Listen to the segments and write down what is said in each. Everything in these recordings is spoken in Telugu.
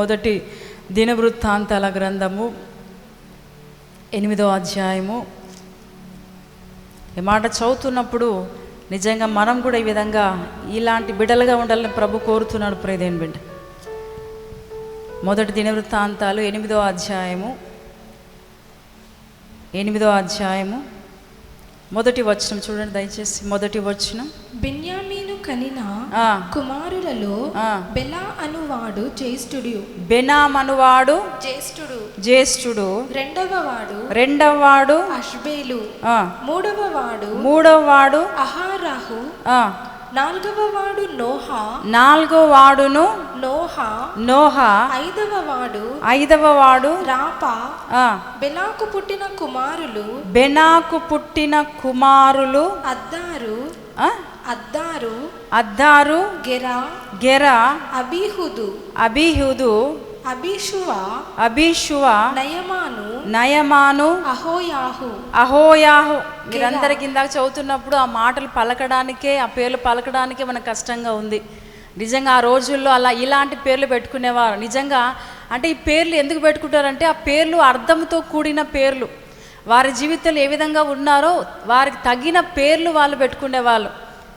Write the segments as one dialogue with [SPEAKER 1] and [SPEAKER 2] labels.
[SPEAKER 1] మొదటి దినవృత్తాంతాల గ్రంథము ఎనిమిదో అధ్యాయము. ఈ మాట చదువుతున్నప్పుడు నిజంగా మనం కూడా ఈ విధంగా ఇలాంటి బిడలుగా ఉండాలని ప్రభు కోరుతున్నాడు ప్రేదేన్ బిడ్డ. మొదటి దినవృత్తాంతాలు ఎనిమిదో అధ్యాయము. ఎనిమిదో అధ్యాయము. మొదటి వచనం చూడండి దయచేసి మొదటి వచనం.
[SPEAKER 2] బిన్యామి కనిన కుమారులలో. బెలా అనువాడు జ్యేష్ఠుడు
[SPEAKER 1] బెనామనువాడు
[SPEAKER 2] జ్యేష్ఠుడు
[SPEAKER 1] జ్యేష్ఠుడు
[SPEAKER 2] రెండవ వాడు
[SPEAKER 1] రెండవ వాడు
[SPEAKER 2] అష్బేలు. మూడవ వాడు
[SPEAKER 1] మూడవ వాడు
[SPEAKER 2] అహారాహు. నాలుగవ వాడు నోహా.
[SPEAKER 1] నాలుగో వాడును
[SPEAKER 2] నోహా.
[SPEAKER 1] నోహ.
[SPEAKER 2] ఐదవ వాడు
[SPEAKER 1] ఐదవ వాడు
[SPEAKER 2] రాపా.
[SPEAKER 1] ఆ,
[SPEAKER 2] బెలాకు పుట్టిన కుమారులు
[SPEAKER 1] బెనాకు పుట్టిన కుమారులు
[SPEAKER 2] అద్దారు. అద్దారు
[SPEAKER 1] అద్దారు
[SPEAKER 2] గెరా
[SPEAKER 1] గెర
[SPEAKER 2] అబీహుదు
[SPEAKER 1] అబిహుదు
[SPEAKER 2] అబీషువ
[SPEAKER 1] అబీషువ
[SPEAKER 2] నయమాను
[SPEAKER 1] నయమాను
[SPEAKER 2] అహోయాహు
[SPEAKER 1] అహోయాహు. కింద చదువుతున్నప్పుడు ఆ మాటలు పలకడానికే ఆ పేర్లు పలకడానికే మనకు కష్టంగా ఉంది. నిజంగా ఆ రోజుల్లో అలా ఇలాంటి పేర్లు పెట్టుకునేవారు. నిజంగా అంటే ఈ పేర్లు ఎందుకు పెట్టుకుంటారంటే ఆ పేర్లు అర్థంతో కూడిన పేర్లు. వారి జీవితంలో ఏ విధంగా ఉన్నారో వారికి తగిన పేర్లు వాళ్ళు పెట్టుకునేవాళ్ళు.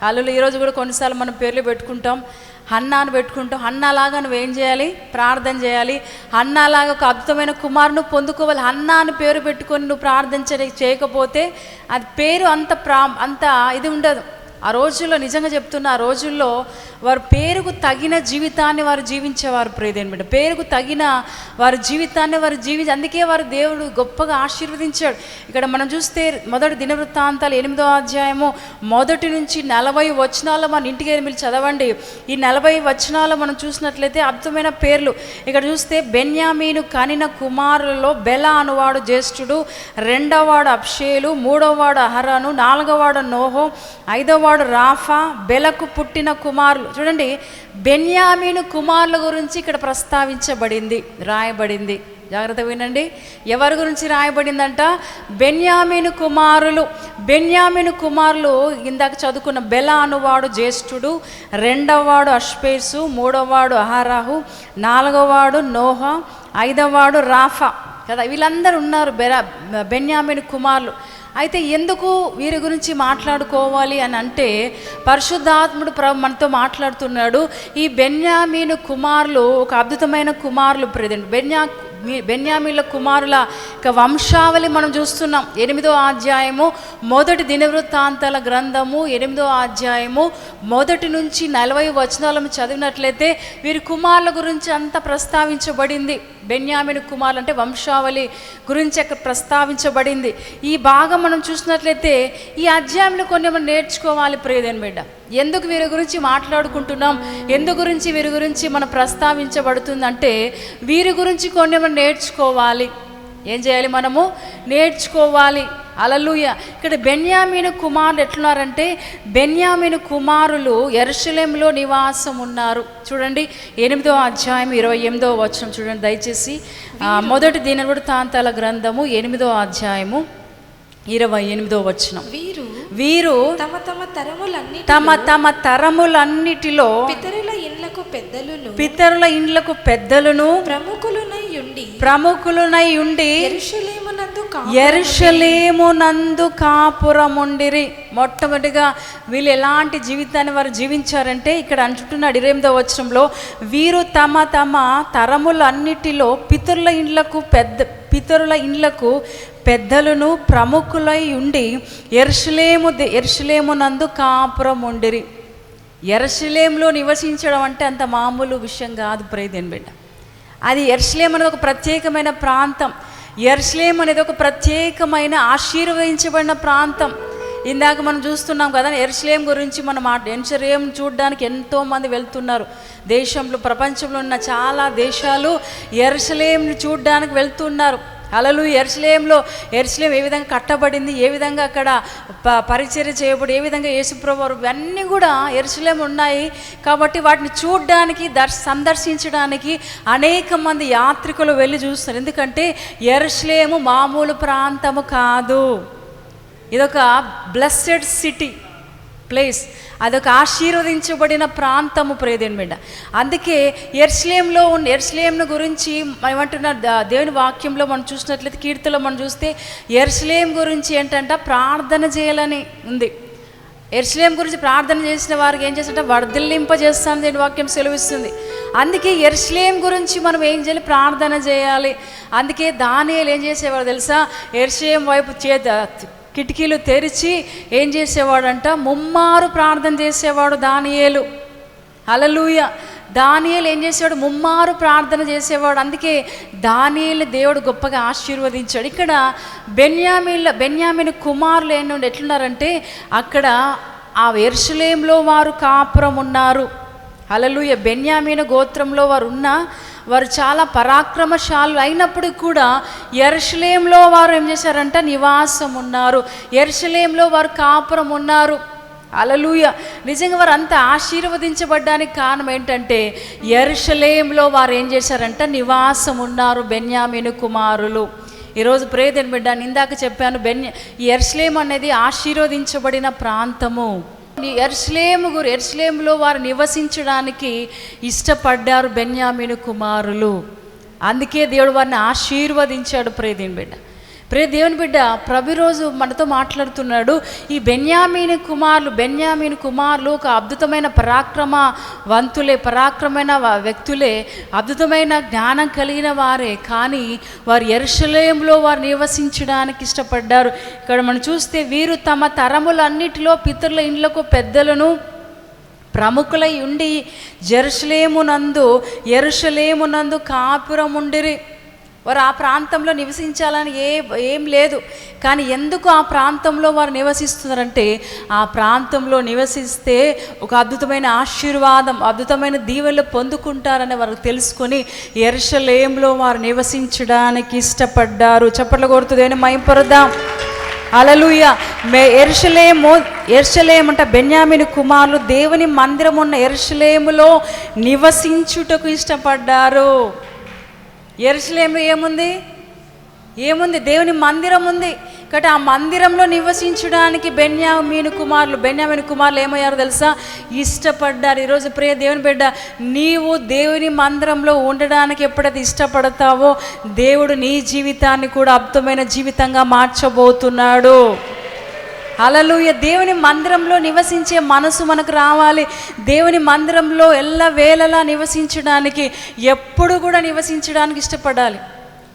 [SPEAKER 1] అల్లులు ఈరోజు కూడా కొన్నిసార్లు మనం పేర్లు పెట్టుకుంటాం. అన్నాను పెట్టుకుంటాం. అన్నలాగా నువ్వేం చేయాలి? ప్రార్థన చేయాలి. అన్నలాగా ఒక అద్భుతమైన కుమారును పొందుకోవాలి. అన్న అని పేరు పెట్టుకొని నువ్వు ప్రార్థన చేయకపోతే అది పేరు అంత ప్రా అంత ఇది ఉండదు. ఆ రోజుల్లో నిజంగా చెప్తున్న ఆ రోజుల్లో వారు పేరుకు తగిన జీవితాన్ని వారు జీవించేవారు ప్రేదేని బిడ్డ పేరుకు తగిన వారి జీవితాన్ని వారు జీవించి అందుకే వారు దేవుడు గొప్పగా ఆశీర్వదించాడు. ఇక్కడ మనం చూస్తే మొదటి దినవృత్తాంతాలు ఎనిమిదో అధ్యాయము మొదటి నుంచి నలభై వచనాలు మన ఇంటికి వెళ్ళి మీరు చదవండి. ఈ నలభై వచనాలు మనం చూసినట్లయితే అద్భుతమైన పేర్లు. ఇక్కడ చూస్తే బెన్యామీను కనిన కుమారులలో బెల అనువాడు జ్యేష్ఠుడు రెండవవాడు అప్షేలు మూడవవాడు అహరాను నాలుగవవాడు నోహో ఐదవవాడు రాఫా బెలకు పుట్టిన కుమారులు. చూడండి బెన్యామీను కుమారుల గురించి ఇక్కడ ప్రస్తావించబడింది రాయబడింది. జాగ్రత్త వినండి. ఎవరి గురించి రాయబడిందంట? బెన్యామీను కుమారులు. బెన్యామీను కుమారులు ఇందాక చదువుకున్న బెల అనువాడు జ్యేష్ఠుడు. రెండవవాడు అష్పేసు మూడవవాడు అహారాహు నాలుగవవాడు నోహ ఐదవవాడు రాఫా. కదా వీళ్ళందరూ ఉన్నారు బెరా బెన్యామీను కుమారులు. అయితే ఎందుకు వీరి గురించి మాట్లాడుకోవాలి అని అంటే పరిశుద్ధాత్ముడు ప్ర మనతో మాట్లాడుతున్నాడు. ఈ బెన్యామీను కుమారులు ఒక అద్భుతమైన కుమారులు ప్రజెంట్ బెన్యా మీ బెన్యామీల కుమారుల యొక్క వంశావళి మనం చూస్తున్నాం. ఎనిమిదో అధ్యాయము మొదటి దినవృత్తాంతాల గ్రంథము ఎనిమిదో అధ్యాయము మొదటి నుంచి నలభై వచనాలను చదివినట్లయితే వీరి కుమారుల గురించి అంతా ప్రస్తావించబడింది. బెన్యామిన్ కుమారులు అంటే వంశావళి గురించి అక్కడ ప్రస్తావించబడింది. ఈ భాగం మనం చూసినట్లయితే ఈ అధ్యాయంలో కొన్ని మనం నేర్చుకోవాలి ప్రియదేని బిడ్డ. ఎందుకు వీరి గురించి మాట్లాడుకుంటున్నాం? ఎందు గురించి వీరి గురించి మనం ప్రస్తావించబడుతుందంటే వీరి గురించి కొన్ని మనం నేర్చుకోవాలి. ఏం చేయాలి మనము? నేర్చుకోవాలి. అలలుయ ఇక్కడ బెన్యామీను కుమారులు ఎట్లున్నారంటే బెన్యామీను కుమారులు ఎరుషలేంలో నివాసం ఉన్నారు. చూడండి ఎనిమిదో అధ్యాయం ఇరవై ఎనిమిదో వచనం చూడండి దయచేసి. మొదటి దినవృత్తాంతాల గ్రంథము ఎనిమిదో అధ్యాయము ఇరవై ఎనిమిదో వచనం.
[SPEAKER 2] వీరు
[SPEAKER 1] వీరు
[SPEAKER 2] తమ తమ తరములన్నీ
[SPEAKER 1] తమ తమ తరములన్నిటిలో
[SPEAKER 2] పితరుల ఇండ్లకు పెద్దలును
[SPEAKER 1] పితరుల ఇండ్లకు పెద్దలను
[SPEAKER 2] ప్రముఖులునై ఉండి
[SPEAKER 1] ప్రముఖులునై ఉండి
[SPEAKER 2] ఎరుషలేమునందు కా
[SPEAKER 1] ఎరుషలేమునందు కాపురముండిరి. మొట్టమొదటిగా వీళ్ళు ఎలాంటి జీవితాన్ని వారు జీవించారంటే ఇక్కడ అంటున్నాడు ఇరేమిదో వచనంలో వీరు తమ తమ తరములన్నిటిలో పితరుల ఇండ్లకు పెద్ద పితరుల ఇండ్లకు పెద్దలను ప్రముఖులై ఉండి ఎరుషలేము దే- ఎరుషలేమునందు కాపురముండిరి. ఎరుషలేంలో నివసించడం అంటే అంత మామూలు విషయం కాదు ప్రైదేన్ బిడ్డ అది ఎర్స్లేం అనేది ఒక ప్రత్యేకమైన ప్రాంతం. ఎర్స్లేం అనేది ఒక ప్రత్యేకమైన ఆశీర్వదించబడిన ప్రాంతం. ఇందాక మనం చూస్తున్నాం కదా ఎర్స్లేం గురించి మనం ఆ ఎర్స్లేం చూడడానికి ఎంతోమంది వెళ్తున్నారు. దేశంలో ప్రపంచంలో ఉన్న చాలా దేశాలు ఎర్స్లేంని చూడడానికి వెళ్తున్నారు. అలలు ఎర్స్లేంలో ఎర్స్లేం ఏ విధంగా కట్టబడింది ఏ విధంగా అక్కడ ప పరిచర్య చేయబడి ఏ విధంగా యేసుప్రభువారు ఇవన్నీ కూడా ఎర్స్లేం ఉన్నాయి. కాబట్టి వాటిని చూడడానికి దర్శ సందర్శించడానికి అనేక మంది యాత్రికులు వెళ్ళి చూస్తారు ఎందుకంటే ఎర్స్లేము మామూలు ప్రాంతము కాదు. ఇదొక బ్లెస్సెడ్ సిటీ ప్లేస్ అదొక ఆశీర్వదించబడిన ప్రాంతము ప్రేదేని బిడ్డ. అందుకే ఎర్స్లేంలో ఉన్న ఎర్స్లేంను గురించి ఏమంటున్న దేవుని వాక్యంలో మనం చూసినట్లయితే కీర్తిలో మనం చూస్తే ఎర్స్లేం గురించి ఏంటంటే ప్రార్థన చేయాలని ఉంది. ఎర్స్లేం గురించి ప్రార్థన చేసిన వారికి ఏం చేస్తుంటే వర్ధిల్లింపజేస్తాను దేని వాక్యం సెలవిస్తుంది. అందుకే ఎర్స్లేం గురించి మనం ఏం చేయాలి? ప్రార్థన చేయాలి. అందుకే దానియేలు ఏం చేసేవారు తెలుసా? ఎర్స్లేం వైపు చేత కిటికీలు తెరిచి ఏం చేసేవాడంట? ముమ్మారు ప్రార్థన చేసేవాడు దానియేలు. అలలూయ దానియేలు ఏం చేసేవాడు? ముమ్మారు ప్రార్థన చేసేవాడు. అందుకే దానియేలు దేవుడు గొప్పగా ఆశీర్వదించాడు. ఇక్కడ బెన్యామిన్ల బెన్యామిన్ కుమారులు ఏంటంటే ఎట్లున్నారంటే అక్కడ ఆ ఎర్షలేంలో వారు కాపురం ఉన్నారు అలలుయ బెన్యామీన గోత్రంలో వారు ఉన్నా వారు చాలా పరాక్రమశాలు అయినప్పుడు కూడా ఎర్షలేంలో వారు ఏం చేశారంట? నివాసం ఉన్నారు ఎర్షలేంలో వారు కాపురం ఉన్నారు అలలుయ నిజంగా వారు అంత ఆశీర్వదించబడ్డానికి కారణం ఏంటంటే ఎరుషలేంలో వారు ఏం చేశారంట? నివాసం ఉన్నారు బెన్యామిను కుమారులు. ఈరోజు ప్రేదని బిడ్డ ఇందాక చెప్పాను బెన్య ఈ ఎర్స్లేం అనేది ఆశీర్వదించబడిన ప్రాంతము. ఎర్స్లేము గురి ఎర్స్లేములో వారు నివసించడానికి ఇష్టపడ్డారు బెన్యామిను కుమారులు. అందుకే దేవుడు వారిని ఆశీర్వదించాడు ప్రేదేని బిడ్డ. ప్రే దేవుని బిడ్డ ప్రతిరోజు మనతో మాట్లాడుతున్నాడు. ఈ బెన్యామీని కుమారులు బెన్యామీని కుమారులు ఒక అద్భుతమైన పరాక్రమ వంతులే పరాక్రమైన వ్యక్తులే. అద్భుతమైన జ్ఞానం కలిగిన వారే. కానీ వారు ఎరుషలేంలో వారు నివసించడానికి ఇష్టపడ్డారు. ఇక్కడ మనం చూస్తే వీరు తమ తరములన్నిటిలో పితరుల ఇండ్లకు పెద్దలను ప్రముఖులై ఉండి జెరూసలేమునందు కాపురం కాపురముండిరి వారు ఆ ప్రాంతంలో నివసించాలని ఏ ఏం లేదు. కానీ ఎందుకు ఆ ప్రాంతంలో వారు నివసిస్తున్నారంటే ఆ ప్రాంతంలో నివసిస్తే ఒక అద్భుతమైన ఆశీర్వాదం అద్భుతమైన దీవెనలు పొందుకుంటారని వారు తెలుసుకొని ఎర్షలేంలో వారు నివసించడానికి ఇష్టపడ్డారు. చప్పట్లు కొడుతుంది మైంపరుద్దాం అలలుయ మే ఎర్షలేము ఎర్షలేము అంటే బెన్యామిని కుమారులు దేవుని మందిరం ఉన్న ఎర్షలేములో నివసించుటకు ఇష్టపడ్డారు. ఎరుసలేంలో ఏముంది? ఏముంది? దేవుని మందిరం ఉంది. కాబట్టి ఆ మందిరంలో నివసించడానికి బెన్యామీను కుమారులు బెన్యామీను కుమారులు ఏమయ్యారో తెలుసా? ఇష్టపడ్డారు. ఈరోజు ప్రియ దేవుని బిడ్డ నీవు దేవుని మందిరంలో ఉండడానికి ఎప్పుడైతే ఇష్టపడతావో దేవుడు నీ జీవితాన్ని కూడా అద్భుతమైన జీవితంగా మార్చబోతున్నాడు. అలలుయ దేవుని మందిరంలో నివసించే మనసు మనకు రావాలి. దేవుని మందిరంలో ఎల్ల వేళలా నివసించడానికి ఎప్పుడు కూడా నివసించడానికి ఇష్టపడాలి.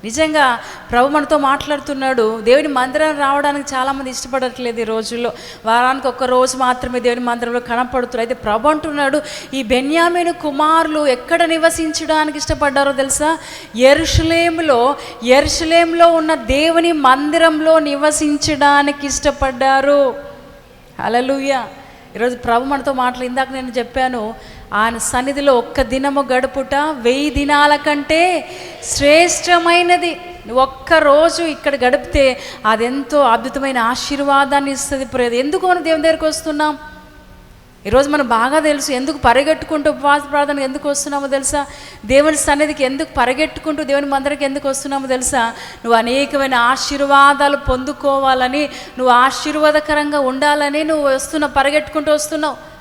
[SPEAKER 1] నిజంగా ప్రభు మనతో మాట్లాడుతున్నాడు. దేవుని మందిరం రావడానికి చాలామంది ఇష్టపడట్లేదు ఈ రోజుల్లో. వారానికి ఒక్క రోజు మాత్రమే దేవుని మందిరంలో కనపడుతున్నారు. అయితే ప్రభు అంటున్నాడు ఈ బెన్యామీను కుమారులు ఎక్కడ నివసించడానికి ఇష్టపడ్డారో తెలుసా? ఎరుషలేములో ఎరుషులేంలో ఉన్న దేవుని మందిరంలో నివసించడానికి ఇష్టపడ్డారు. హల్లెలూయ. ఈరోజు ప్రభు మనతో మాటలు ఇందాక నేను చెప్పాను ఆయన సన్నిధిలో ఒక్క దినము గడుపుట వెయ్యి దినాల కంటే శ్రేష్టమైనది. నువ్వు ఒక్క రోజు ఇక్కడ గడిపితే అదెంతో అద్భుతమైన ఆశీర్వాదాన్ని ఇస్తుంది ప్రేద ఎందుకు మనం దేవుని దగ్గరికి వస్తున్నాం? ఈరోజు మనం బాగా తెలుసు ఎందుకు పరిగెట్టుకుంటూ ఉపవాస ప్రార్థన ఎందుకు వస్తున్నామో తెలుసా? దేవుని సన్నిధికి ఎందుకు పరిగెట్టుకుంటూ దేవుని మందరికి ఎందుకు వస్తున్నామో తెలుసా? నువ్వు అనేకమైన ఆశీర్వాదాలు పొందుకోవాలని నువ్వు ఆశీర్వాదకరంగా ఉండాలని నువ్వు వస్తున్నావు పరిగెట్టుకుంటూ వస్తున్నావు.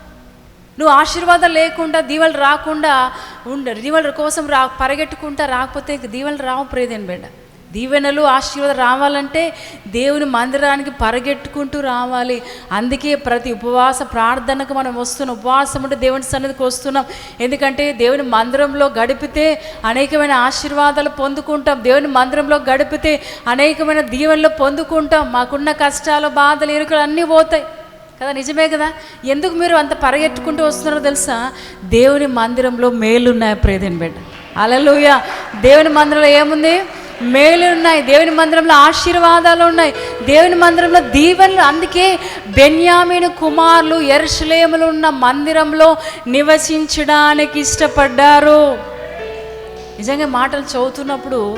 [SPEAKER 1] నువ్వు ఆశీర్వాదం లేకుండా దీవెలు రాకుండా ఉండ. దీవెల కోసం రా పరిగెట్టుకుంటా రాకపోతే దీవెలు రావు ప్రేదేని బిడ్డ దీవెనలు ఆశీర్వాదం రావాలంటే దేవుని మందిరానికి పరిగెట్టుకుంటూ రావాలి. అందుకే ప్రతి ఉపవాస ప్రార్థనకు మనం వస్తున్నాం. ఉపవాసం అంటే దేవుని సన్నిధికి వస్తున్నాం. ఎందుకంటే దేవుని మందిరంలో గడిపితే అనేకమైన ఆశీర్వాదాలు పొందుకుంటాం. దేవుని మందిరంలో గడిపితే అనేకమైన దీవెనలు పొందుకుంటాం. మాకున్న కష్టాలు బాధలు ఇరుకులు అన్నీ పోతాయి. కదా నిజమే కదా? ఎందుకు మీరు అంత పరిగెట్టుకుంటూ వస్తున్నారో తెలుసా? దేవుని మందిరంలో మేలున్నాయి ప్రేదని బిడ్డ. అలలుయ దేవుని మందిరంలో ఏముంది? మేలు ఉన్నాయి దేవుని మందిరంలో ఆశీర్వాదాలు ఉన్నాయి. దేవుని మందిరంలో దీవెనలు. అందుకే బెన్యామీను కుమారులు ఎరుషలేములు ఉన్న మందిరంలో నివసించడానికి ఇష్టపడ్డారు. నిజంగా మాటలు చదువుతున్నప్పుడు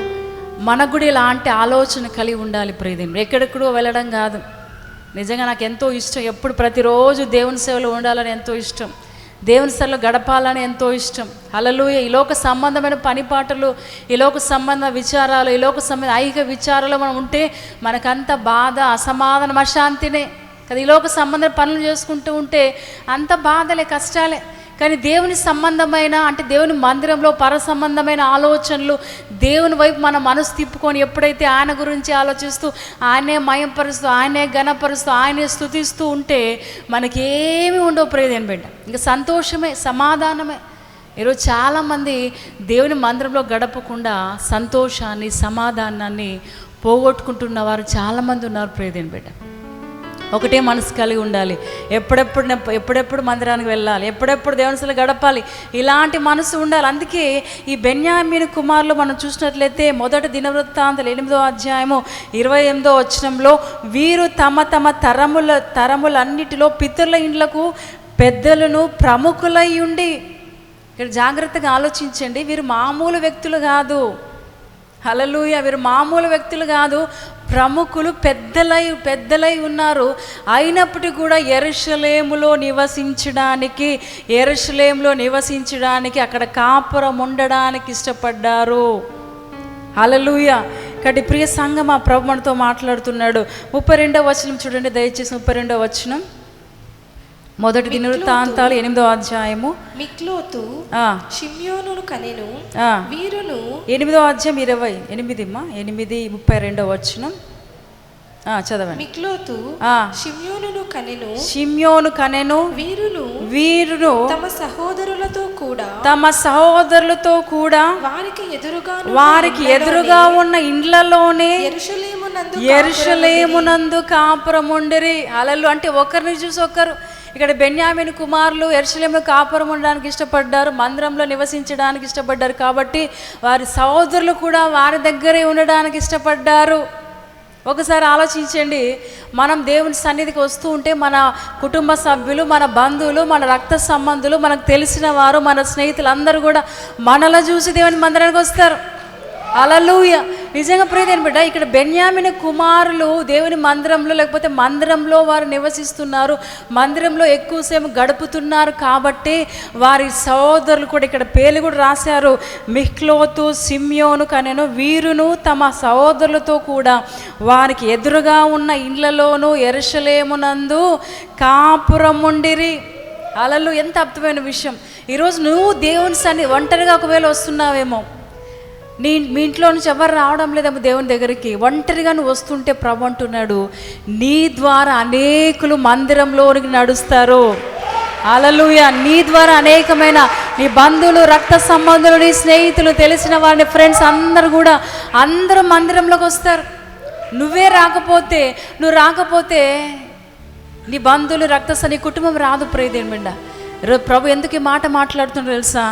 [SPEAKER 1] మనకు కూడా ఇలాంటి ఆలోచన కలిగి ఉండాలి ప్రేదేం ఎక్కడెక్కడో వెళ్ళడం కాదు. నిజంగా నాకు ఎంతో ఇష్టం. ఎప్పుడు ప్రతిరోజు దేవుని సేవలో ఉండాలని ఎంతో ఇష్టం. దేవుని సేవలో గడపాలని ఎంతో ఇష్టం. అలలు ఈ లోక సంబంధమైన పనిపాటలు ఈ లోక సంబంధ విచారాలు ఈ లోక సంబంధ ఐహిక విచారాలు మనం ఉంటే మనకంత బాధ అసమాధానం అశాంతినే. కదా ఈ లోక సంబంధ పనులు చేసుకుంటూ ఉంటే అంత బాధలే కష్టాలే. కానీ దేవుని సంబంధమైన అంటే దేవుని మందిరంలో పర సంబంధమైన ఆలోచనలు దేవుని వైపు మన మనసు తిప్పుకొని ఎప్పుడైతే ఆయన గురించి ఆలోచిస్తూ ఆయనే మయంపరుస్తూ ఆయనే ఘనపరుస్తూ ఆయనే స్థుతిస్తూ ఉంటే మనకేమి ఉండవు ప్రేదేని బిడ్డ. ఇంకా సంతోషమే సమాధానమే. ఈరోజు చాలామంది దేవుని మందిరంలో గడపకుండా సంతోషాన్ని సమాధానాన్ని పోగొట్టుకుంటున్న వారు చాలామంది ఉన్నారు ప్రేదేని బిడ్డ. ఒకటే మనసు కలిగి ఉండాలి. ఎప్పుడెప్పుడు ఎప్పుడెప్పుడు మందిరానికి వెళ్ళాలి. ఎప్పుడెప్పుడు దేవునిసలు గడపాలి. ఇలాంటి మనసు ఉండాలి. అందుకే ఈ బెన్యామీని కుమారులు మనం చూసినట్లయితే మొదటి దినవృత్తాంతలు ఎనిమిదో అధ్యాయము ఇరవై ఎనిమిదో వచనంలో వీరు తమ తమ తరముల తరములన్నిటిలో పితరుల ఇండ్లకు పెద్దలను ప్రముఖులై ఉండి ఇక్కడ జాగ్రత్తగా ఆలోచించండి. వీరు మామూలు వ్యక్తులు కాదు. హలలుయ వీరు మామూలు వ్యక్తులు కాదు. ప్రముఖులు పెద్దలై పెద్దలై ఉన్నారు. అయినప్పటికీ కూడా ఎరుషలేములో నివసించడానికి ఎరుషలేములో నివసించడానికి అక్కడ కాపురం ఉండడానికి ఇష్టపడ్డారు. అలలుయ కాబట్టి ప్రియ సంఘం ఆ ప్రభు మనతో మాట్లాడుతున్నాడు. ముప్పై రెండవ వచనం చూడండి దయచేసి ముప్పై రెండవ వచనం. మొదటి దినవృత్తాంతాలు ఎనిమిదో అధ్యాయము.
[SPEAKER 2] మిక్లోతు
[SPEAKER 1] ఆ,
[SPEAKER 2] షిమ్యోనును కనెను.
[SPEAKER 1] ఆ.
[SPEAKER 2] వీరును
[SPEAKER 1] ఎనిమిదో అధ్యాయం ఇరవై ఎనిమిది అమ్మా ఎనిమిది ముప్పై రెండో వచనం. ఆ, చదవండి.
[SPEAKER 2] మిక్లోతు
[SPEAKER 1] ఆ,
[SPEAKER 2] షిమ్యోనును కనెను.
[SPEAKER 1] షిమ్యోను కనెను.
[SPEAKER 2] వీరును
[SPEAKER 1] వీరును
[SPEAKER 2] తమ సహోదరులతో కూడా
[SPEAKER 1] తమ సహోదరులతో కూడా
[SPEAKER 2] వారికి ఎదురుగా
[SPEAKER 1] వారికి ఎదురుగా ఉన్న ఇండ్లలోనే
[SPEAKER 2] ఎరుషలేమునందు
[SPEAKER 1] ఎరుషలేమునందు కాపురముండిరి. అలలు అంటే ఒకరిని చూసి ఒకరు ఇక్కడ బెన్యామిన్ కుమారులు ఎరుషలేము కాపురం ఉండడానికి ఇష్టపడ్డారు మందిరంలో నివసించడానికి ఇష్టపడ్డారు కాబట్టి వారి సహోదరులు కూడా వారి దగ్గరే ఉండడానికి ఇష్టపడ్డారు. ఒకసారి ఆలోచించండి మనం దేవుని సన్నిధికి వస్తూ ఉంటే మన కుటుంబ సభ్యులు మన బంధువులు మన రక్త సంబంధులు మనకు తెలిసిన వారు మన స్నేహితులు అందరూ కూడా మనలో చూసి దేవుని మందిరానికి వస్తారు. అలలుయ నిజంగా ప్రియదేని బిడ్డ ఇక్కడ బెన్యామిన కుమారులు దేవుని మందిరంలో లేకపోతే మందిరంలో వారు నివసిస్తున్నారు మందిరంలో ఎక్కువసేపు గడుపుతున్నారు కాబట్టి వారి సహోదరులు కూడా ఇక్కడ పేర్లు కూడా రాశారు. మిహ్లోతు సిమ్యోను కనెను వీరును తమ సహోదరులతో కూడా వారికి ఎదురుగా ఉన్న ఇండ్లలోనూ ఎరసలేమునందు కాపురముండిరి అలలు ఎంత అద్భుతమైన విషయం. ఈరోజు నువ్వు దేవుని సన్ని ఒంటరిగా ఒకవేళ వస్తున్నావేమో నీ మీ ఇంట్లో నుంచి ఎవరు రావడం లేదేమో దేవుని దగ్గరికి. ఒంటరిగా నువ్వు వస్తుంటే ప్రభు అంటున్నాడు నీ ద్వారా అనేకులు మందిరంలోనికి నడుస్తారు. అలలుయ నీ ద్వారా అనేకమైన నీ బంధువులు రక్త సంబంధులు నీ స్నేహితులు తెలిసిన వారిని ఫ్రెండ్స్ అందరు కూడా అందరూ మందిరంలోకి వస్తారు. నువ్వే రాకపోతే నువ్వు రాకపోతే నీ బంధువులు రక్త నీ కుటుంబం రాదు ప్రియదేని ప్రభు ఎందుకు ఈ మాట మాట్లాడుతున్నాడు తెలుసా?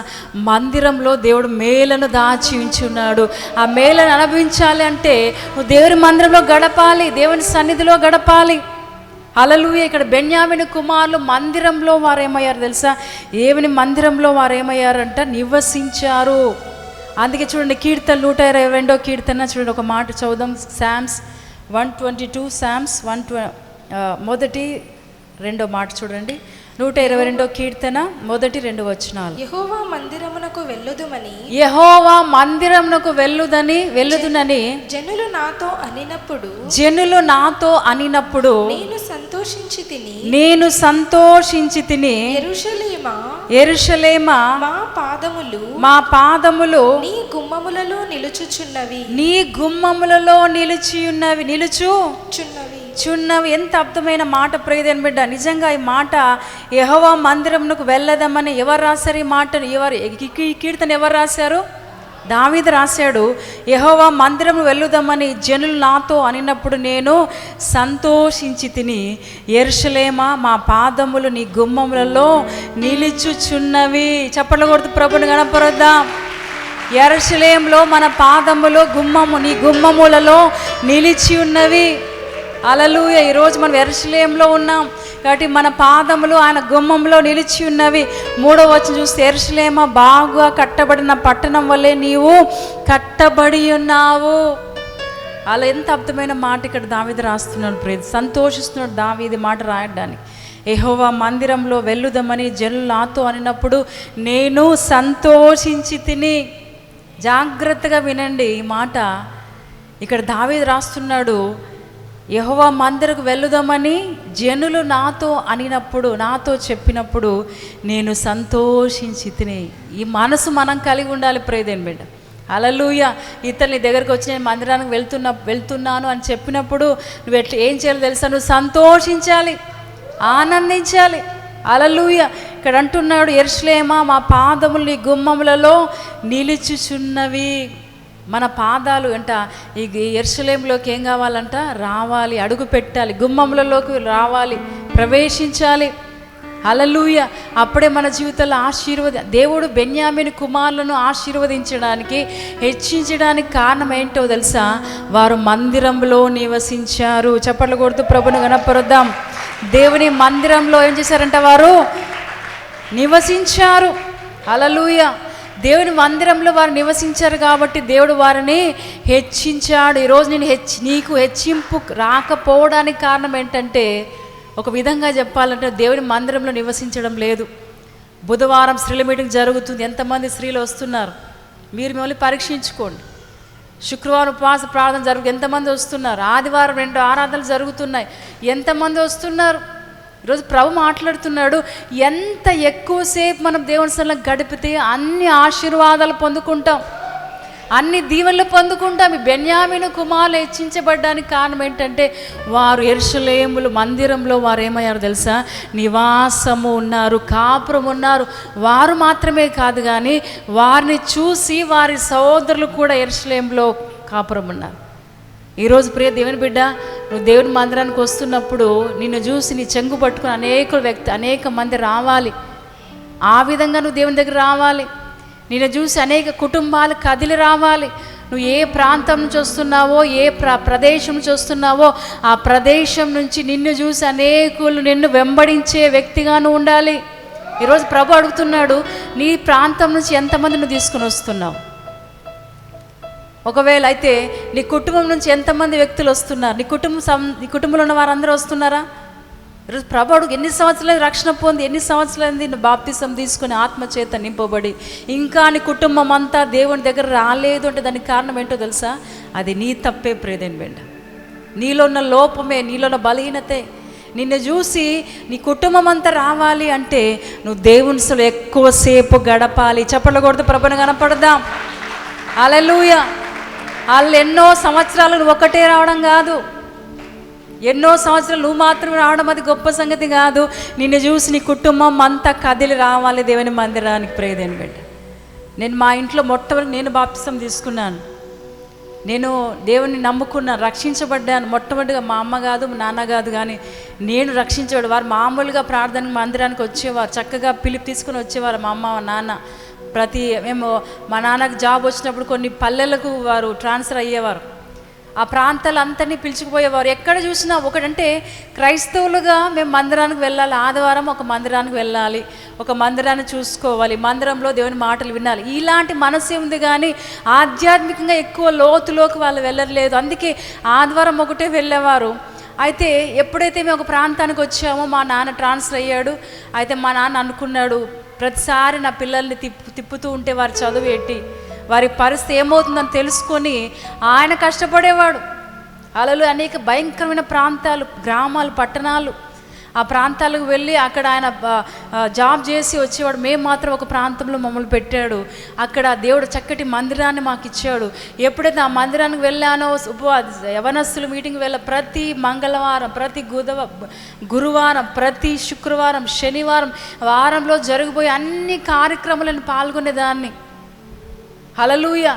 [SPEAKER 1] మందిరంలో దేవుడు మేలను దాచి ఉంచున్నాడు. ఆ మేలను అనుభవించాలి అంటే నువ్వు దేవుని మందిరంలో గడపాలి దేవుని సన్నిధిలో గడపాలి. అలలుయ ఇక్కడ బెన్యామిని కుమారులు మందిరంలో వారు ఏమయ్యారు తెలుసా? ఏమిని మందిరంలో వారు ఏమయ్యారంట నివసించారు. అందుకే చూడండి కీర్తన నూట ఇరవై రెండో కీర్తన చూడండి. ఒక మాట చదుదాం Psalms one twenty two Psalms one ట్వ మొదటి రెండో మాట చూడండి. నూట ఇరవై రెండో కీర్తన మొదటి రెండు వచనాలు.
[SPEAKER 2] యెహోవా మందిరమునకు వెళ్ళుదుమని
[SPEAKER 1] యహోవా మందిరమునకు వెళ్ళుదని వెళ్ళుదునని
[SPEAKER 2] జనులు నాతో అనినప్పుడు
[SPEAKER 1] జనులు నాతో అనినప్పుడు
[SPEAKER 2] నేను సంతోషించి తిని
[SPEAKER 1] నేను సంతోషించి తిని
[SPEAKER 2] ఎరుషలేమా?
[SPEAKER 1] ఎరుషలేమా?
[SPEAKER 2] మా పాదములు
[SPEAKER 1] మా పాదములు
[SPEAKER 2] నీ గుమ్మములలో నిలుచుచున్నవి.
[SPEAKER 1] నీ గుమ్మములలో నిలిచి ఉన్నవి నిలుచు.
[SPEAKER 2] చున్నవి.
[SPEAKER 1] చున్నవి ఎంత అర్థమైన మాట ప్రియదని బిడ్డ. నిజంగా ఈ మాట యహోవా మందిరంకు వెళ్ళదమని ఎవరు రాశారు ఈ మాటను? ఎవరు ఈ కీర్తన ఎవరు రాశారు? దావీద్ రాశాడు యహోవా మందిరం వెళ్ళుదామని జనులు నాతో అనినప్పుడు నేను సంతోషించి తిని ఎరుషలేమా మా పాదములు నీ గుమ్మములలో నిలుచుచున్నవి. చప్పట్లు ప్రభుని గణపరుద్దాం. ఎరుషలేంలో మన పాదములు గుమ్మము నీ గుమ్మములలో నిలిచి ఉన్నవి. అలలుయ. ఈరోజు మనం ఎరుసలేంలో ఉన్నాం. కాబట్టి మన పాదములు ఆయన గుమ్మంలో నిలిచి ఉన్నవి. మూడో వచ్చి చూస్తే ఎరుసలేమ బాగా కట్టబడిన పట్టణం వల్లే నీవు కట్టబడి ఉన్నావు. అలా ఎంత అర్థమైన మాట ఇక్కడ దావిది రాస్తున్నాడు ప్రేది సంతోషిస్తున్నాడు దావీది మాట రాయడానికి. ఎహోవా మందిరంలో వెళ్ళుదామని జనులు నాతో అనినప్పుడు నేను సంతోషించి తిని. జాగ్రత్తగా వినండి ఈ మాట. ఇక్కడ దావీది రాస్తున్నాడు యహోవా మందిరకు వెళ్ళుదామని జనులు నాతో అనినప్పుడు నాతో చెప్పినప్పుడు నేను సంతోషించి తిని ఈ మనసు మనం కలిగి ఉండాలి ప్రేదేని బిడ్డ. అలలుయ ఇతని దగ్గరకు వచ్చి నేను మందిరానికి వెళ్తున్నా వెళ్తున్నాను అని చెప్పినప్పుడు నువ్వు ఎట్లా ఏం చేయాలో తెలుసా? నువ్వు సంతోషించాలి ఆనందించాలి. అలలుయ ఇక్కడ అంటున్నాడు ఎర్స్లేమా మా పాదములు నీ గుమ్మములలో నిలుచుచున్నవి. మన పాదాలు అంట ఈ ఎర్షలేంలోకి ఏం కావాలంట? రావాలి అడుగు పెట్టాలి గుమ్మములలోకి రావాలి ప్రవేశించాలి. అలలుయ అప్పుడే మన జీవితంలో ఆశీర్వద దేవుడు బెన్యామిని కుమారులను ఆశీర్వదించడానికి హెచ్చించడానికి కారణం ఏంటో తెలుసా? వారు మందిరంలో నివసించారు. చప్పట్లు కొడుతూ ప్రభుని గణపరుద్దాం. దేవుని మందిరంలో ఏం చేశారంట వారు? నివసించారు. అలలుయ దేవుని మందిరంలో వారు నివసించారు కాబట్టి దేవుడు వారిని హెచ్చించాడు. ఈరోజు నేను హెచ్ నీకు హెచ్చింపు రాకపోవడానికి కారణం ఏంటంటే ఒక విధంగా చెప్పాలంటే దేవుని మందిరంలో నివసించడం లేదు. బుధవారం స్త్రీల మీటింగ్ జరుగుతుంది. ఎంతమంది స్త్రీలు వస్తున్నారు? మీరు మిమ్మల్ని పరీక్షించుకోండి. శుక్రవారం ఉపవాస ప్రార్థన జరుగు ఎంతమంది వస్తున్నారు? ఆదివారం రెండు ఆరాధనలు జరుగుతున్నాయి. ఎంతమంది వస్తున్నారు? ఈరోజు ప్రభు మాట్లాడుతున్నాడు ఎంత ఎక్కువసేపు మనం దేవుని సన్నిధిలో గడిపితే అన్ని ఆశీర్వాదాలు పొందుకుంటాం. అన్ని దీవెనలు పొందుకుంటాం. ఈ బెన్యామిను కుమారులు హెచ్చించబడ్డానికి కారణం ఏంటంటే వారు ఎరుసలేములు మందిరంలో వారు ఏమయ్యారు తెలుసా? నివాసము ఉన్నారు కాపురం ఉన్నారు. వారు మాత్రమే కాదు కానీ వారిని చూసి వారి సహోదరులు కూడా ఎరుసలేంలో కాపురం ఉన్నారు. ఈరోజు ప్రియ దేవుని బిడ్డ నువ్వు దేవుని మందిరానికి వస్తున్నప్పుడు నిన్ను చూసి నీ చెంగు పట్టుకుని అనేక వ్యక్తి అనేక మంది రావాలి. ఆ విధంగా నువ్వు దేవుని దగ్గర రావాలి. నిన్ను చూసి అనేక కుటుంబాలు కదిలి రావాలి. నువ్వు ఏ ప్రాంతం నుంచి వస్తున్నావో ఏ ప్ర ప్రదేశం నుంచి వస్తున్నావో ఆ ప్రదేశం నుంచి నిన్ను చూసి అనేకులు నిన్ను వెంబడించే వ్యక్తిగాను ఉండాలి. ఈరోజు ప్రభు అడుగుతున్నాడు నీ ప్రాంతం నుంచి ఎంతమంది నువ్వు తీసుకుని వస్తున్నావు? ఒకవేళ అయితే నీ కుటుంబం నుంచి ఎంతమంది వ్యక్తులు వస్తున్నారు? నీ కుటుంబం సం- నీ కుటుంబంలో ఉన్న వారందరూ వస్తున్నారా? ఈరోజు ప్రభుడు ఎన్ని సంవత్సరాలు రక్షణ పొంది ఎన్ని సంవత్సరాలైంది? బాప్తిసం తీసుకుని ఆత్మచేత నింపబడి. ఇంకా నీ కుటుంబం అంతా దేవుని దగ్గర రాలేదు అంటే దానికి కారణం ఏంటో తెలుసా? అది నీ తప్పే ప్రేదేని వెంట. నీలో ఉన్న లోపమే నీలో ఉన్న బలహీనతే. నిన్ను చూసి నీ కుటుంబం అంతా రావాలి అంటే నువ్వు దేవునిసలు ఎక్కువసేపు గడపాలి. చప్పట్లు కొడుతూ ప్రభుని కనపడదాం. అలెలుయా వాళ్ళు ఎన్నో సంవత్సరాలు నువ్వు ఒకటే రావడం కాదు. ఎన్నో సంవత్సరాలు నువ్వు మాత్రం రావడం అది గొప్ప సంగతి కాదు. నిన్ను చూసి నీ కుటుంబం అంతా కదిలి రావాలి దేవుని మందిరానికి ప్రేదేని బిడ్డ. నేను మా ఇంట్లో మొట్టమొదటి నేను బాప్తిసం తీసుకున్నాను. నేను దేవుని నమ్ముకున్నాను రక్షించబడ్డాను. మొట్టమొదటిగా మా అమ్మ కాదు మా నాన్న కాదు కానీ నేను రక్షించబడి వారు. మామూలుగా ప్రార్థన మందిరానికి వచ్చేవారు చక్కగా పిలుపు తీసుకుని వచ్చేవారు మా అమ్మ మా నాన్న. ప్రతి మేము మా నాన్నకు జాబ్ వచ్చినప్పుడు కొన్ని పల్లెలకు వారు ట్రాన్స్ఫర్ అయ్యేవారు. ఆ ప్రాంతాలంతని పిలుచుకుపోయేవారు. ఎక్కడ చూసినా ఒకటంటే క్రైస్తవులుగా మేము మందిరానికి వెళ్ళాలి. ఆదివారం ఒక మందిరానికి వెళ్ళాలి. ఒక మందిరాన్ని చూసుకోవాలి. మందిరంలో దేవుని మాటలు వినాలి. ఇలాంటి మనసే ఉంది కానీ ఆధ్యాత్మికంగా ఎక్కువ లోతులోకి వాళ్ళు వెళ్ళలేదు అందుకే ఆదివారం ఒకటే వెళ్ళేవారు. అయితే ఎప్పుడైతే మేము ఒక ప్రాంతానికి వచ్చామో మా నాన్న ట్రాన్స్ఫర్ అయ్యాడు. అయితే మా నాన్న అనుకున్నాడు ప్రతిసారి నా పిల్లల్ని తిప్పు తిప్పుతూ ఉంటే వారి చదువు ఎట్టి వారి పరిస్థితి ఏమవుతుందని తెలుసుకొని ఆయన కష్టపడేవాడు. అలలు అనేక భయంకరమైన ప్రాంతాలు గ్రామాలు పట్టణాలు. ఆ ప్రాంతాలకు వెళ్ళి అక్కడ ఆయన జాబ్ చేసి వచ్చేవాడు. మేము మాత్రం ఒక ప్రాంతంలో మమ్మల్ని పెట్టాడు. అక్కడ దేవుడు చక్కటి మందిరాన్ని మాకు ఇచ్చాడు. ఎప్పుడైతే ఆ మందిరానికి వెళ్ళానో ఉపవాస యవనస్తుల మీటింగ్ వెళ్ళ ప్రతి మంగళవారం ప్రతి గుదవ గురువారం ప్రతి శుక్రవారం శనివారం వారంలో జరిగిపోయే అన్ని కార్యక్రమాలను పాల్గొనేదాన్ని. హలలుయ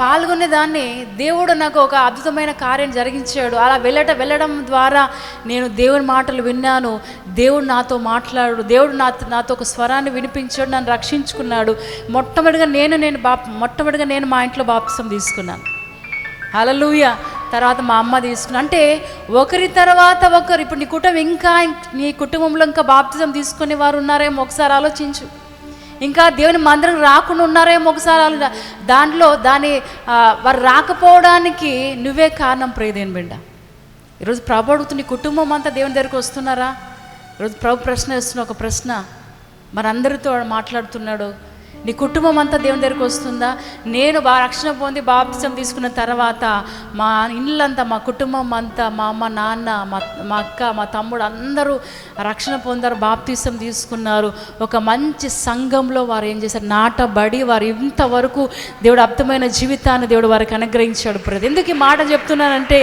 [SPEAKER 1] పాల్గొనేదాన్ని దేవుడు నాకు ఒక అద్భుతమైన కార్యం జరిగించాడు. అలా వెళ్ళట వెళ్ళడం ద్వారా నేను దేవుని మాటలు విన్నాను. దేవుడు నాతో మాట్లాడు. దేవుడు నా నాతో ఒక స్వరాన్ని వినిపించాడు. నన్ను రక్షించుకున్నాడు. మొట్టమొదటిగా నేను నేను బాప్ మొట్టమొదటిగా నేను మా ఇంట్లో బాప్సం తీసుకున్నాను. అలలుయ తర్వాత మా అమ్మ తీసుకున్నా అంటే ఒకరి తర్వాత ఒకరు ఇప్పుడు నీ కుటుంబం ఇంకా నీ కుటుంబంలో ఇంకా బాప్తిజం తీసుకునే వారు ఉన్నారేమో ఒకసారి ఆలోచించు. ఇంకా దేవుని మందిరం రాకుండా ఉన్నారేమో ఒకసారి వాళ్ళు దాంట్లో దాని వారు రాకపోవడానికి నువ్వే కారణం ప్రేదేని బిడ్డ. ఈరోజు ప్రభు అడుగుతూ నీ కుటుంబం అంతా దేవుని దగ్గరికి వస్తున్నారా? ఈరోజు ప్రభు ప్రశ్న ఇస్తున్న ఒక ప్రశ్న. మనందరితో మాట్లాడుతున్నాడు. నీ కుటుంబం అంతా దేవుని దగ్గరికి వస్తుందా? నేను బా రక్షణ పొంది బాప్తిసం తీసుకున్న తర్వాత మా ఇల్లంతా మా కుటుంబం అంతా మా అమ్మ నాన్న మా మా అక్క మా తమ్ముడు అందరూ రక్షణ పొందారు బాప్తిసం తీసుకున్నారు. ఒక మంచి సంఘంలో వారు ఏం చేశారు? నాటబడి వారు ఇంతవరకు దేవుడు అర్థమైన జీవితాన్ని దేవుడు వారికి అనుగ్రహించాడు ప్రతి ఎందుకు ఈ మాట చెప్తున్నానంటే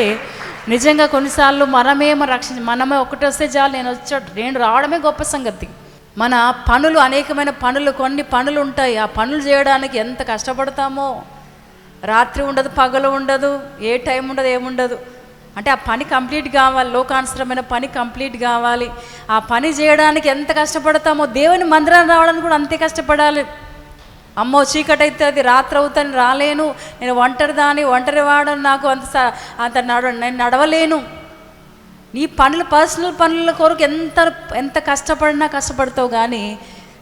[SPEAKER 1] నిజంగా కొన్నిసార్లు మనమేమో రక్షణ మనమే ఒకటి వస్తే చాలు నేను వచ్చాడు నేను రావడమే గొప్ప సంగతి. మన పనులు అనేకమైన పనులు కొన్ని పనులు ఉంటాయి. ఆ పనులు చేయడానికి ఎంత కష్టపడతామో? రాత్రి ఉండదు పగలు ఉండదు ఏ టైం ఉండదు ఏముండదు. అంటే ఆ పని కంప్లీట్ కావాలి లోకానుసరమైన పని కంప్లీట్ కావాలి. ఆ పని చేయడానికి ఎంత కష్టపడతామో? దేవుని మందిరాన్ని రావడానికి కూడా అంతే కష్టపడాలి. అమ్మో చీకటి అది రాత్రి అవుతాను రాలేను. నేను ఒంటరి దాని ఒంటరి వాడని నాకు అంత స- అంత నడ నేను నడవలేను. నీ పనులు పర్సనల్ పనుల కొరకు ఎంత ఎంత కష్టపడినా కష్టపడతావు కానీ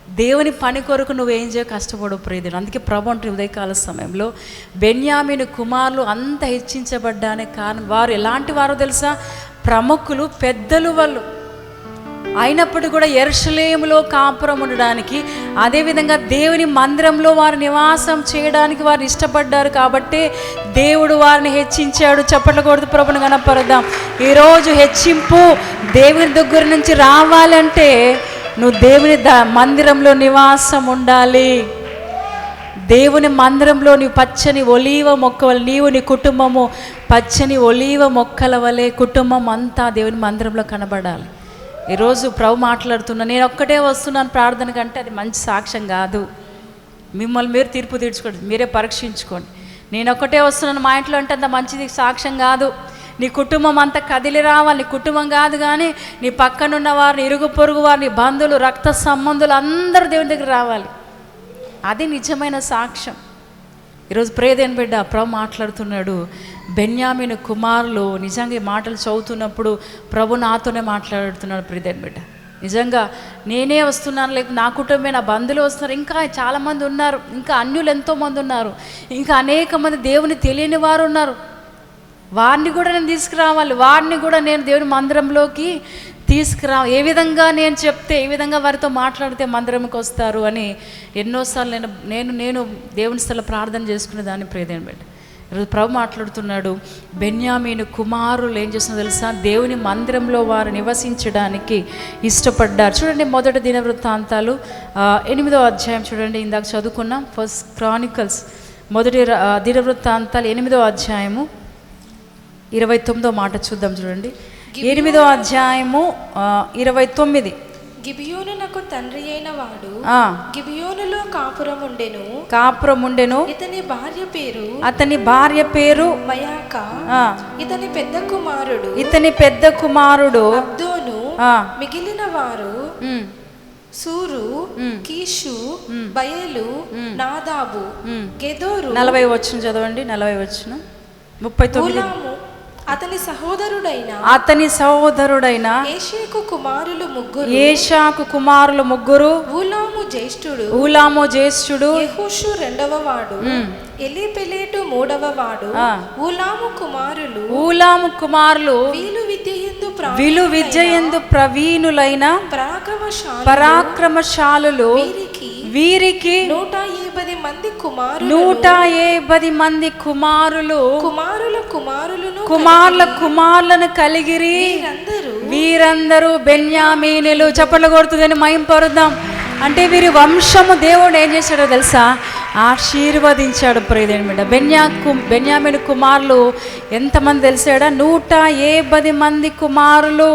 [SPEAKER 1] దేవుని పని కొరకు నువ్వేం చేయ కష్టపడు ప్రియదుడు అందుకే ప్రభు అంటే ఉదయకాల సమయంలో బెన్యామిని కుమారులు అంత హెచ్చించబడ్డానికి కారణం వారు ఎలాంటి వారో తెలుసా? ప్రముఖులు పెద్దలు వాళ్ళు. అయినప్పుడు కూడా ఎరుషలేములో కాపురం ఉండడానికి అదేవిధంగా దేవుని మందిరంలో వారు నివాసం చేయడానికి వారు ఇష్టపడ్డారు కాబట్టి దేవుడు వారిని హెచ్చించాడు. చెప్పట్లకూడదు ప్రభుని కనపరుద్దాం ఈరోజు హెచ్చింపు దేవుని దగ్గర నుంచి రావాలంటే నువ్వు దేవుని ద మందిరంలో నివాసం ఉండాలి. దేవుని మందిరంలో నీ పచ్చని ఒలీవ మొక్క వలె నీవు నీ కుటుంబము పచ్చని ఒలీవ మొక్కల వలె కుటుంబం అంతా దేవుని మందిరంలో కనబడాలి. ఈరోజు ప్రభు మాట్లాడుతున్నా నేను ఒక్కటే వస్తున్నాను ప్రార్థన కంటే అది మంచి సాక్ష్యం కాదు. మిమ్మల్ని మీరు తీర్పు తీర్చుకోండి మీరే పరీక్షించుకోండి. నేను ఒక్కటే వస్తున్నాను మా ఇంట్లో అంటే అంత మంచిది సాక్ష్యం కాదు. నీ కుటుంబం అంతా కదిలి రావాలి నీ కుటుంబం కాదు కానీ నీ పక్కనున్న వారిని ఇరుగు పొరుగు వారిని బంధువులు రక్త సంబంధులు అందరూ దేవుని దగ్గర రావాలి. అది నిజమైన సాక్ష్యం. ఈరోజు ప్రేదేని బిడ్డ ప్రభు మాట్లాడుతున్నాడు. బెన్యామిన్ కుమారులు నిజంగా ఈ మాటలు చదువుతున్నప్పుడు ప్రభు నాతోనే మాట్లాడుతున్నాడు ప్రియదేని బిడ్డ. నిజంగా నేనే వస్తున్నాను లేక నా కుటుంబమే నా బంధువులు వస్తున్నారు ఇంకా చాలామంది ఉన్నారు ఇంకా అన్యులు ఎంతోమంది ఉన్నారు ఇంకా అనేక మంది దేవుని తెలియని వారు ఉన్నారు. వారిని కూడా నేను తీసుకురావాలి వారిని కూడా నేను దేవుని మందిరంలోకి తీసుకురా ఏ విధంగా నేను చెప్తే ఏ విధంగా వారితో మాట్లాడితే మందిరంకి వస్తారు అని ఎన్నోసార్లు నేను నేను నేను దేవుని స్థల ప్రార్థన చేసుకునే దాన్ని ప్రేదేని బిడ్డ. ఈరోజు ప్రభు మాట్లాడుతున్నాడు బెన్యామీను కుమారులు ఏం చేస్తుందో తెలుసా? దేవుని మందిరంలో వారు నివసించడానికి ఇష్టపడ్డారు. చూడండి మొదటి దినవృత్తాంతాలు ఆ, ఎనిమిదో అధ్యాయం చూడండి ఇందాక చదువుకున్నాం ఫస్ట్ క్రానికల్స్ మొదటి ఆ, దినవృత్తాంతాలు ఎనిమిదో అధ్యాయము ఇరవై తొమ్మిదో మాట చూద్దాం చూడండి. ఎనిమిదో అధ్యాయము ఇరవై తొమ్మిది.
[SPEAKER 2] గిబియోనునకు తండ్రి అయిన వాడు గిబియోనులో కాపురముండెను.
[SPEAKER 1] కాపురం ఉండెను
[SPEAKER 2] ఇతని భార్య పేరు
[SPEAKER 1] అతని భార్య పేరు
[SPEAKER 2] మయాక. ఇతని పెద్ద కుమారుడు
[SPEAKER 1] ఇతని పెద్ద కుమారుడు
[SPEAKER 2] అబ్దోను. మిగిలిన వారు సూరు కీషు బయలు నాదాబు గెదోరు.
[SPEAKER 1] నలభై వచ్చిన చదవండి నలభై వచ్చిన ముప్పై తొమ్మిది.
[SPEAKER 2] అతని సహోదరుడైన
[SPEAKER 1] అతని సహోదరుడైన
[SPEAKER 2] ఏషేకు కుమారులు ముగ్గురు.
[SPEAKER 1] ఏషాకు కుమారులు ముగ్గురు.
[SPEAKER 2] ఊలాము జ్యేష్ఠుడు.
[SPEAKER 1] ఊలాము జ్యేష్ఠుడు.
[SPEAKER 2] యెహూషు రెండవ వాడు. ఎలీపెలేటు మూడవ వాడు. ఊలాము కుమారులు.
[SPEAKER 1] ఊలాము కుమారులు
[SPEAKER 2] వీలు విద్యయందు
[SPEAKER 1] విలు విద్యయందు ప్రవీణులైన
[SPEAKER 2] పరాక్రమశాలి
[SPEAKER 1] పరాక్రమశాలులు.
[SPEAKER 2] వీరికి
[SPEAKER 1] వీరికి
[SPEAKER 2] నూట యాభై మంది కుమారులు.
[SPEAKER 1] నూట యాభై మంది కుమారులు.
[SPEAKER 2] కుమారుల కుమారులను
[SPEAKER 1] కుమారుల కుమారులను కలిగిరి.
[SPEAKER 2] వీరందరూ
[SPEAKER 1] వీరందరూ బెన్యామీనులు. చప్పట్లు కొడుతుందని మయం పరుద్దాం. అంటే వీరి వంశము దేవుడు ఏం చేశాడో తెలుసా? ఆశీర్వదించాడు ప్రియదేని బిడ్డ. బెన్యా కు బెన్యామిన్ కుమారులు ఎంతమంది తెలిసాడా? నూట యాభై మంది కుమారులు.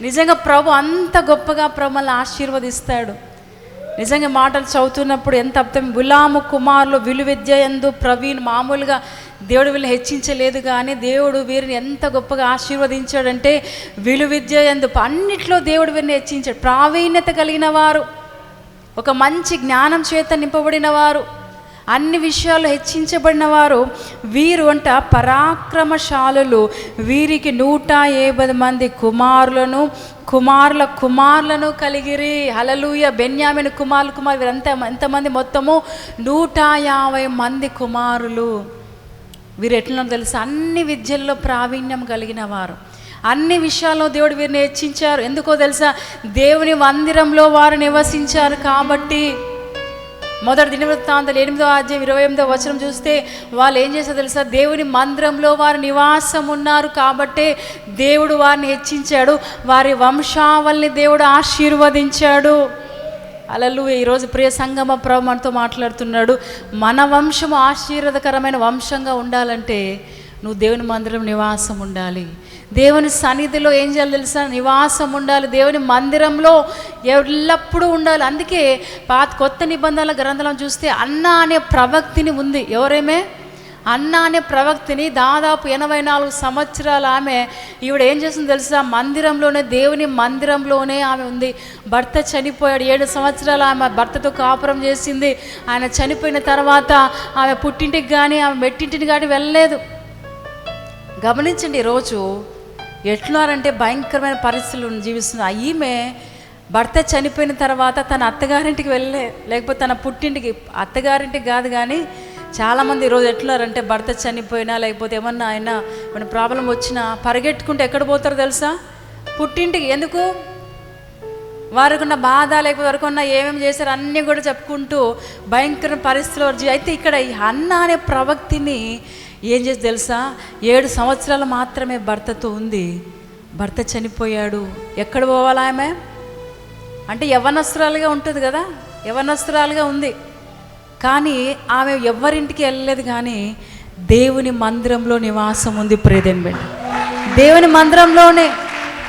[SPEAKER 1] నిజంగా ప్రభు అంత గొప్పగా ప్రభుల్ని ఆశీర్వదిస్తాడు. నిజంగా మాటలు చదువుతున్నప్పుడు ఎంత అర్థం? గులాము కుమారులు విలువిద్య ఎందు ప్రవీణ్ మామూలుగా దేవుడు వీళ్ళని హెచ్చించలేదు కానీ దేవుడు వీరిని ఎంత గొప్పగా ఆశీర్వదించాడంటే విలు విద్య ఎందు అన్నిట్లో దేవుడు వీరిని హెచ్చించాడు. ప్రావీణ్యత కలిగిన వారు ఒక మంచి జ్ఞానం చేత నింపబడిన వారు. అన్ని విషయాలు హెచ్చించబడిన వారు వీరు అంట పరాక్రమశాలులు. వీరికి నూట యాభై మంది కుమారులను కుమారుల కుమారులను కలిగిరి. హలలుయ బెన్యామిన కుమారులు కుమారు వీరంతా ఎంతమంది? మొత్తము నూట యాభై మంది కుమారులు. వీరు ఎట్లా తెలుసా? అన్ని విద్యల్లో ప్రావీణ్యం కలిగిన వారు. అన్ని విషయాల్లో దేవుడు వీరిని హెచ్చించారు. ఎందుకో తెలుసా? దేవుని మందిరంలో వారు నివసించారు కాబట్టి మొదటి దినవృత్తాంతాలు ఎనిమిదో అధ్యాయం ఇరవై ఎనిమిదో వచనం చూస్తే వాళ్ళు ఏం చేశారో తెలుసా? దేవుని మందిరంలో వారు నివాసం ఉన్నారు కాబట్టే దేవుడు వారిని హెచ్చించాడు. వారి వంశావల్ని దేవుడు ఆశీర్వదించాడు. అలలు ఈరోజు ప్రియ సంగమ ప్రభు మనతో మాట్లాడుతున్నాడు. మన వంశము ఆశీర్వదకరమైన వంశంగా ఉండాలంటే నువ్వు దేవుని మందిరం నివాసం ఉండాలి. దేవుని సన్నిధిలో ఏం చేయాలి తెలుసా? నివాసం ఉండాలి. దేవుని మందిరంలో ఎల్లప్పుడూ ఉండాలి. అందుకే పాత కొత్త నిబంధనల గ్రంథాలను చూస్తే అన్న అనే ప్రవక్తిని ఉంది. ఎవరేమే? అన్న అనే ప్రవక్తిని దాదాపు ఎనభై నాలుగు సంవత్సరాలు ఆమె ఈవిడ ఏం చేస్తుంది తెలుసా? మందిరంలోనే దేవుని మందిరంలోనే ఆమె ఉంది. భర్త చనిపోయాడు. ఏడు సంవత్సరాలు ఆమె భర్తతో కాపురం చేసింది. ఆయన చనిపోయిన తర్వాత ఆమె పుట్టింటికి కానీ ఆమె మెట్టింటిని కానీ వెళ్ళలేదు. గమనించండి ఈరోజు ఎట్లున్నారంటే భయంకరమైన పరిస్థితులు జీవిస్తున్న ఈమె భర్త చనిపోయిన తర్వాత తన అత్తగారింటికి వెళ్ళే లేకపోతే తన పుట్టింటికి అత్తగారింటికి కాదు కానీ చాలామంది ఈరోజు ఎట్లున్నారంటే భర్త చనిపోయినా లేకపోతే ఏమన్నా అయినా మన ప్రాబ్లం వచ్చినా పరిగెట్టుకుంటే ఎక్కడ పోతారో తెలుసా? పుట్టింటికి ఎందుకు? వారికి ఉన్న బాధ లేకపోతే వారికి ఉన్న ఏమేమి చేశారు అన్నీ కూడా చెప్పుకుంటూ భయంకర పరిస్థితులు అయితే ఇక్కడ ఈ అన్న అనే ప్రవక్తిని ఏం చేసి తెలుసా? ఏడు సంవత్సరాలు మాత్రమే భర్తతో ఉంది. భర్త చనిపోయాడు. ఎక్కడ పోవాలా ఆమె? అంటే యవనస్తురాలుగా ఉంటుంది కదా? యవనస్తురాలుగా ఉంది. కానీ ఆమె ఎవరింటికి వెళ్ళలేదు కానీ దేవుని మందిరంలో నివాసం ఉంది ప్రేదన్ బిడ్డ. దేవుని మందిరంలోనే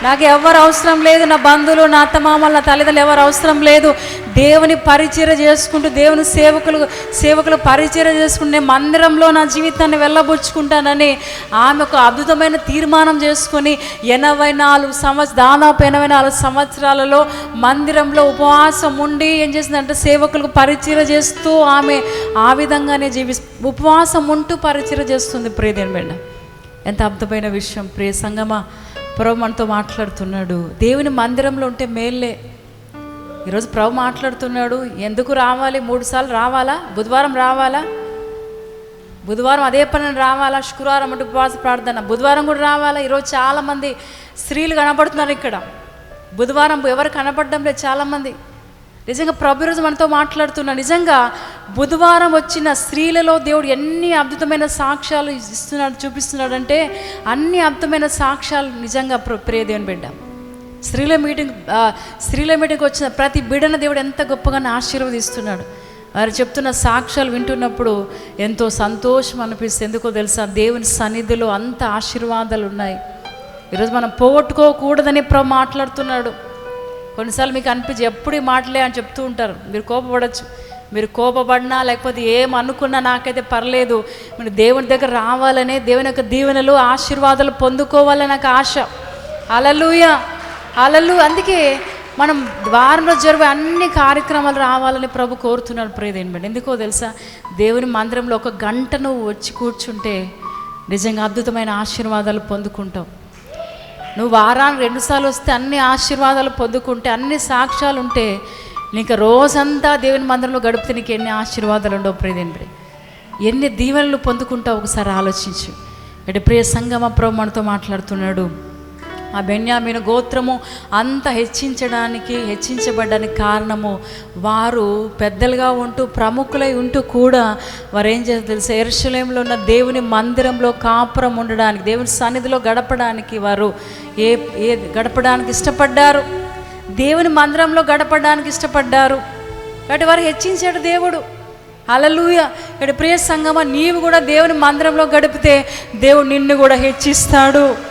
[SPEAKER 1] నాకు ఎవరు అవసరం లేదు నా బంధువులు నా అత్తమామలు నా తల్లిదండ్రులు ఎవరు అవసరం లేదు. దేవుని పరిచయ చేసుకుంటూ దేవుని సేవకులు సేవకులు పరిచయ చేసుకుంటూ నేను మందిరంలో నా జీవితాన్ని వెళ్ళబుచ్చుకుంటానని ఆమె ఒక అద్భుతమైన తీర్మానం చేసుకొని ఎనభై నాలుగు సంవత్సర దాదాపు ఎనభై నాలుగు సంవత్సరాలలో మందిరంలో ఉపవాసం ఉండి ఏం చేసిందంటే సేవకులకు పరిచయ చేస్తూ ఆమె ఆ విధంగానే జీవి ఉపవాసం ఉంటూ పరిచయ చేస్తుంది. ప్రియదేని బిడ్డ ఎంత అద్భుతమైన విషయం. ప్రియ సంగమా ప్రభు మనతో మాట్లాడుతున్నాడు. దేవుని మందిరంలో ఉంటే మేల్లే. ఈరోజు ప్రభు మాట్లాడుతున్నాడు. ఎందుకు రావాలి? మూడుసార్లు రావాలా? బుధవారం రావాలా? బుధవారం అదే పని రావాలా? శుక్రవారం అంటే ఉపవాస ప్రార్థన. బుధవారం కూడా రావాలా? ఈరోజు చాలామంది స్త్రీలు కనపడుతున్నారు ఇక్కడ. బుధవారం ఎవరు కనబడడం లేదు చాలామంది. నిజంగా ప్రభు రోజు మనతో మాట్లాడుతున్నా నిజంగా బుధవారం వచ్చిన స్త్రీలలో దేవుడు ఎన్ని అద్భుతమైన సాక్ష్యాలు ఇస్తున్నాడు చూపిస్తున్నాడు అంటే అన్ని అద్భుతమైన సాక్ష్యాలు నిజంగా ప్ర- ప్రియ దేవుని బిడ్డ. స్త్రీల మీటింగ్ స్త్రీల మీటింగ్కి వచ్చిన ప్రతి బిడ్డను దేవుడు ఎంత గొప్పగా ఆశీర్వదిస్తున్నాడు. వారు చెప్తున్న సాక్ష్యాలు వింటున్నప్పుడు ఎంతో సంతోషం అనిపిస్తుంది. ఎందుకో తెలుసా? దేవుని సన్నిధిలో అంత ఆశీర్వాదాలు ఉన్నాయి. ఈరోజు మనం పోగొట్టుకోకూడదని ప్రభు మాట్లాడుతున్నాడు. కొన్నిసార్లు మీకు అనిపించి ఎప్పుడు ఈ మాటలే అని చెప్తూ ఉంటారు. మీరు కోపపడచ్చు. మీరు కోపపడినా లేకపోతే ఏం అనుకున్నా నాకైతే పర్లేదు. మీరు దేవుని దగ్గర రావాలనే దేవుని యొక్క దీవెనలు ఆశీర్వాదాలు పొందుకోవాలని నాకు ఆశ. అలలుయ అలలు అందుకే మనం వారంలో జరిగే అన్ని కార్యక్రమాలు రావాలని ప్రభు కోరుతున్నాడు ప్రియదేని ఎందుకో తెలుసా? దేవుని మందిరంలో ఒక గంట నువ్వు వచ్చి కూర్చుంటే నిజంగా అద్భుతమైన ఆశీర్వాదాలు పొందుకుంటావు. నువ్వు వారానికి రెండుసార్లు వస్తే అన్ని ఆశీర్వాదాలు పొందుకుంటే అన్ని సాక్ష్యాలు ఉంటే నీకు రోజంతా దేవుని మందిరంలో గడిపితే నీకు ఎన్ని ఆశీర్వాదాలు ఉండవు ప్రియదేని ఎన్ని దీవెనలు పొందుకుంటావు ఒకసారి ఆలోచించు. అంటే ప్రియ సంగమ ప్రభు మనతో మాట్లాడుతున్నాడు. ఆ బెన్యామిన గోత్రము అంత హెచ్చించడానికి హెచ్చించబడ్డానికి కారణము వారు పెద్దలుగా ఉంటూ ప్రముఖులై ఉంటూ కూడా వారు ఏం చేస్తారు తెలుసా? ఎరుషలేంలో ఉన్న దేవుని మందిరంలో కాపురం ఉండడానికి దేవుని సన్నిధిలో గడపడానికి వారు ఏ ఏ గడపడానికి ఇష్టపడ్డారు? దేవుని మందిరంలో గడపడానికి ఇష్టపడ్డారు. కాబట్టి వారు హెచ్చించాడు దేవుడు. అలలుయ ఇక్కడ ప్రియ సంగమ నీవు కూడా దేవుని మందిరంలో గడిపితే దేవుడు నిన్ను కూడా హెచ్చిస్తాడు.